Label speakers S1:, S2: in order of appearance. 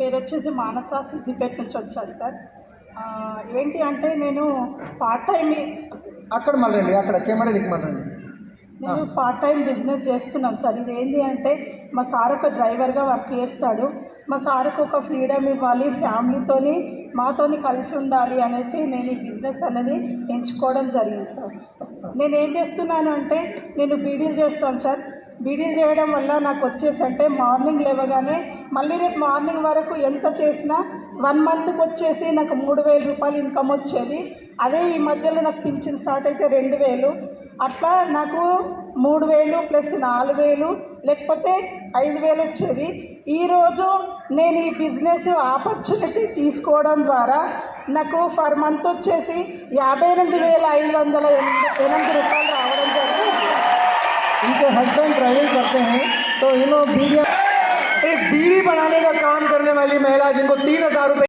S1: పేరు వచ్చేసి మానస సిద్దిపేట నుంచి వచ్చాను సార్. ఏంటి అంటే నేను పార్ట్ టైం
S2: అక్కడ మళ్ళీ అక్కడ కెమెరా దిక్కు మళ్ళీ.
S1: నేను పార్ట్ టైం బిజినెస్ చేస్తున్నాను సార్. ఇది ఏంటి అంటే మా సార్ ఒక డ్రైవర్గా వర్క్ చేస్తాడు. మా సార్కి ఒక ఫ్రీడమ్ ఇవ్వాలి ఫ్యామిలీతోని మాతోని కలిసి ఉండాలి అనేసి నేను ఈ బిజినెస్ అనేది ఎంచుకోవడం జరిగింది సార్. నేను ఏం చేస్తున్నాను అంటే నేను బీడీలు చేస్తాను సార్. బీడీలు చేయడం వల్ల నాకు వచ్చేసి అంటే మార్నింగ్ లేవగానే మళ్ళీ రేపు మార్నింగ్ వరకు ఎంత చేసినా వన్ మంత్కి వచ్చేసి నాకు మూడు వేల రూపాయలు ఇన్కమ్ వచ్చేది అదే ఈ మధ్యలో నాకు పింఛన్ స్టార్ట్ అయితే రెండు వేలు అట్లా నాకు మూడు వేలు ప్లస్ నాలుగు వేలు లేకపోతే ఐదు వేలు వచ్చేది ఈరోజు నేను ఈ బిజినెస్ ఆపర్చునిటీ తీసుకోవడం ద్వారా నాకు ఫర్ మంత్ వచ్చేసి యాభై ఎనిమిది వేల ఐదు వందల ఎనిమిది ఎనిమిది రూపాయలు రావడం జరిగింది
S2: इनके हस्बैंड ट्रैवल करते हैं तो इन्हों बीड़िया एक बीड़ी बनाने का काम करने वाली महिला जिनको तीन हज़ार रुपये